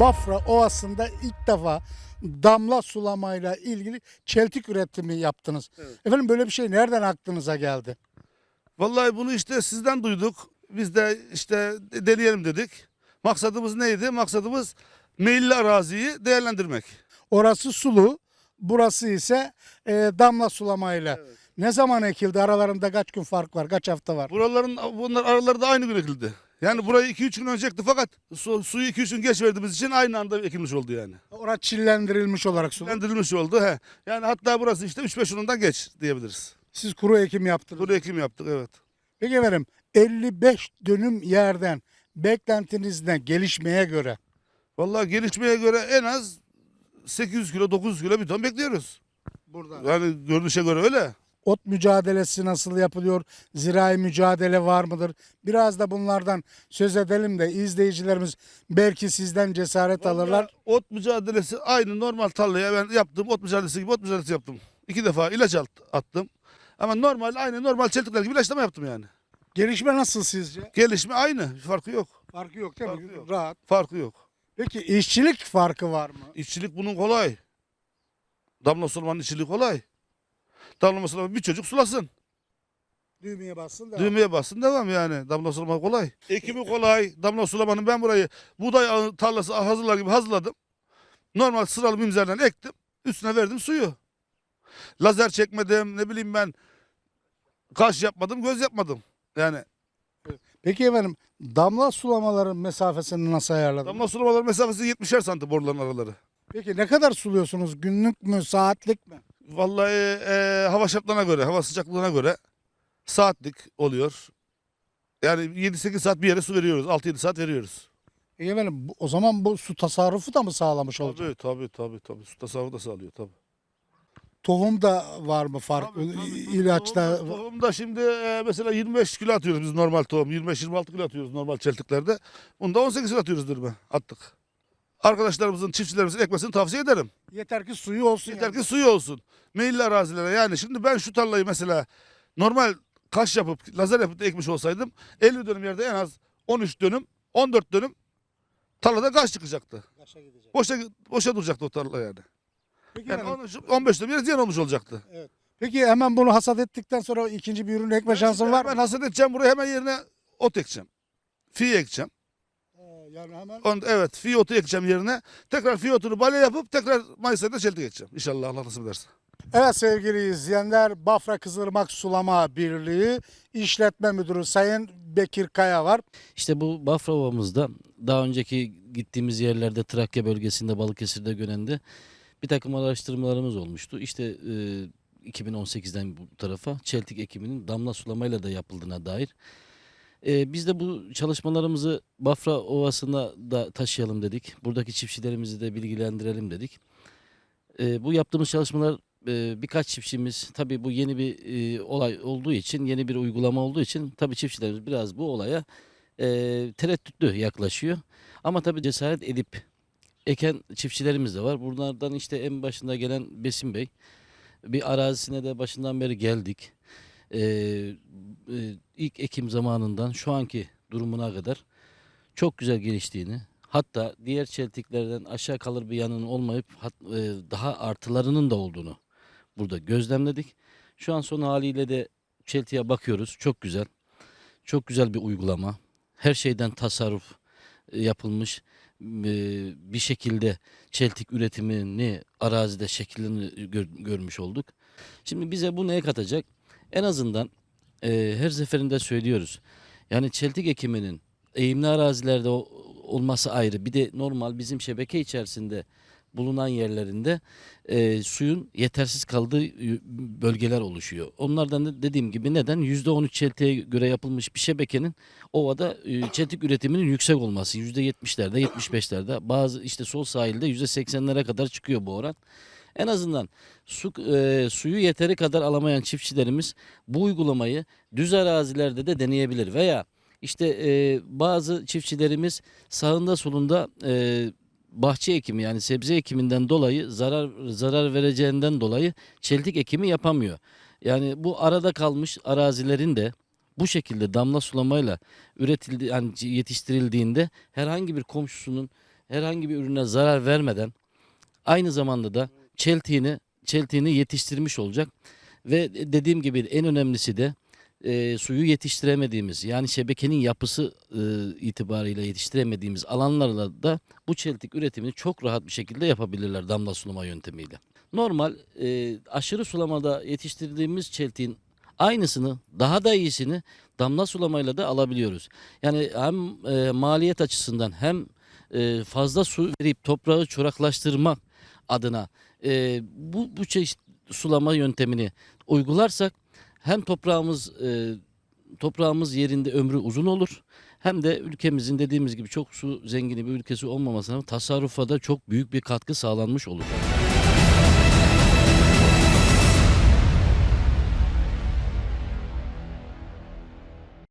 Bafra Ovası'nda ilk defa damla sulamayla ilgili çeltik üretimi yaptınız. Evet. Efendim böyle bir şey nereden aklınıza geldi? Vallahi bunu işte sizden duyduk. Biz de işte deneyelim dedik. Maksadımız neydi? Maksadımız meyilli araziyi değerlendirmek. Orası sulu, burası ise e, damla sulamayla. Evet. Ne zaman ekildi? Aralarında kaç gün fark var? Kaç hafta var? Buraların bunlar araları da aynı gün ekildi. Yani burayı 2-3 gün önce ekti fakat su, suyu 2-3 gün geç verdiğimiz için aynı anda ekilmiş oldu yani. Orası çillendirilmiş olarak sulu. Lendirilmiş oldu. He. Yani hatta burası işte 3-5 yılından geç diyebiliriz. Siz kuru ekim yaptınız. Kuru ekim yaptık evet. Peki efendim 55 dönüm yerden beklentiniz ne gelişmeye göre? Vallahi gelişmeye göre en az 800 kilo 900 kilo bir ton bekliyoruz. Burada. Yani görünüşe göre öyle. Ot mücadelesi nasıl yapılıyor? Zirai mücadele var mıdır? Biraz da bunlardan söz edelim de izleyicilerimiz belki sizden cesaret alırlar. Vallahi Ot mücadelesi aynı normal tarlaya ben yaptım. Ot mücadelesi gibi ot mücadelesi yaptım. İki defa ilaç at- attım. Ama normal aynı normal çeltikler gibi ilaçlama yaptım yani. Gelişme nasıl sizce? Gelişme aynı. Farkı yok. Farkı yok değil mi? Farkı yok. Rahat. Farkı yok. Peki işçilik farkı var mı? İşçilik bunun kolay. Damla sulamanın işçiliği kolay. Damla sulama bir çocuk sulasın. Düğmeye bassın da. Düğmeye bassın devam yani. Damla sulama kolay. Ekimi kolay. Damla sulamanın ben burayı buğday tarlası hazırlar gibi hazırladım. Normal sıralı mimzerden ektim. Üstüne verdim suyu. Lazer çekmedim ne bileyim ben. Kaş yapmadım göz yapmadım. Yani Peki efendim damla sulamaların mesafesini nasıl ayarladınız? damla sulamaların mesafesi 70'er santim boruların araları. Peki ne kadar suluyorsunuz? Günlük mü, saatlik mi? Vallahi e, hava şartlarına göre, hava sıcaklığına göre saatlik oluyor. Yani 7-8 saat bir yere su veriyoruz. 6-7 saat veriyoruz. Peki efendim bu- o zaman bu su tasarrufu da mı sağlamış olacak? Tabii tabii tabii tabii. Su tasarrufu da sağlıyor tabii. Tohum da var mı fark? Tabii, tabii, tabii. ilaçta Tohumda, tohumda şimdi e, mesela 25 kilo atıyoruz biz normal tohum. 25-26 kilo atıyoruz normal çeltiklerde. Bunda 18 kilo atıyoruz dürme. Attık. Arkadaşlarımızın, çiftçilerimizin ekmesini tavsiye ederim. yeter ki suyu olsun. Yeter yani. ki suyu olsun. Meyilli arazilere yani şimdi ben şu tarlayı mesela normal kaş yapıp lazer yapıp da ekmiş olsaydım 50 dönüm yerde en az 13 dönüm 14 dönüm tarlada kaş çıkacaktı. Başa gidecek. Boşa boşa duracaktı o tarla yani. Peki, Yani efendim, 13, 15 dönüm yere ziyan olmuş olacaktı. peki hemen bunu hasat ettikten sonra ikinci bir ürün ekme şansın var Ben mı? hasat edeceğim buraya hemen yerine ot ekeceğim. Fi ekeceğim. Yani hemen On, evet fi otu ekeceğim yerine. Tekrar fi otunu balya yapıp tekrar Mayıs ayında çeltik ekeceğim. İnşallah Allah nasip ederse. Evet sevgili izleyenler Bafra Kızılırmak Sulama Birliği İşletme Müdürü Sayın Bekir Kaya var. İşte bu Bafra Ovamızda daha önceki gittiğimiz yerlerde Trakya bölgesinde Balıkesir'de Gönen'de bir takım araştırmalarımız olmuştu. İşte e, 2018'den bu tarafa çeltik ekiminin damla sulamayla da yapıldığına dair. E, biz de bu çalışmalarımızı Bafra Ovası'na da taşıyalım dedik. Buradaki çiftçilerimizi de bilgilendirelim dedik. E, bu yaptığımız çalışmalar e, birkaç çiftçimiz tabii bu yeni bir e, olay olduğu için yeni bir uygulama olduğu için tabii çiftçilerimiz biraz bu olaya e, tereddütlü yaklaşıyor. Ama tabii cesaret edip eken çiftçilerimiz de var. Bunlardan işte en başında gelen Besim Bey. Bir arazisine de başından beri geldik. E, e, ilk ekim zamanından şu anki durumuna kadar çok güzel geliştiğini hatta diğer çeltiklerden aşağı kalır bir yanının olmayıp hat- e, daha artılarının da olduğunu burada gözlemledik. Şu an son haliyle de çeltiğe bakıyoruz. Çok güzel. Çok güzel bir uygulama. Her şeyden tasarruf e, yapılmış e, bir şekilde çeltik üretimini arazide şeklini gör- görmüş olduk. Şimdi bize bu neye katacak? En azından e, her seferinde söylüyoruz. Yani çeltik ekiminin eğimli arazilerde olması ayrı. Bir de normal bizim şebeke içerisinde bulunan yerlerinde e, suyun yetersiz kaldığı bölgeler oluşuyor. Onlardan da dediğim gibi neden? %13 çeltiğe göre yapılmış bir şebekenin ovada e, çeltik üretiminin yüksek olması. %70'lerde, 75'lerde bazı işte sol sahilde %80'lere kadar çıkıyor bu oran. En azından su, e, suyu yeteri kadar alamayan çiftçilerimiz bu uygulamayı düz arazilerde de deneyebilir veya işte e, bazı çiftçilerimiz sağında solunda e, bahçe ekimi yani sebze ekiminden dolayı zarar zarar vereceğinden dolayı çeltik ekimi yapamıyor. Yani bu arada kalmış arazilerin de bu şekilde damla sulamayla üretildi yani yetiştirildiğinde herhangi bir komşusunun herhangi bir ürüne zarar vermeden aynı zamanda da çeltiğini çeltiğini yetiştirmiş olacak ve dediğim gibi en önemlisi de e, suyu yetiştiremediğimiz yani şebekenin yapısı e, itibarıyla yetiştiremediğimiz alanlarla da bu çeltik üretimini çok rahat bir şekilde yapabilirler damla sulama yöntemiyle. Normal e, aşırı sulamada yetiştirdiğimiz çeltiğin aynısını daha da iyisini damla sulamayla da alabiliyoruz. Yani hem e, maliyet açısından hem e, fazla su verip toprağı çoraklaştırmak adına e, bu bu çeşit sulama yöntemini uygularsak hem toprağımız e, toprağımız yerinde ömrü uzun olur hem de ülkemizin dediğimiz gibi çok su zengini bir ülkesi olmamasına tasarrufa da çok büyük bir katkı sağlanmış olur.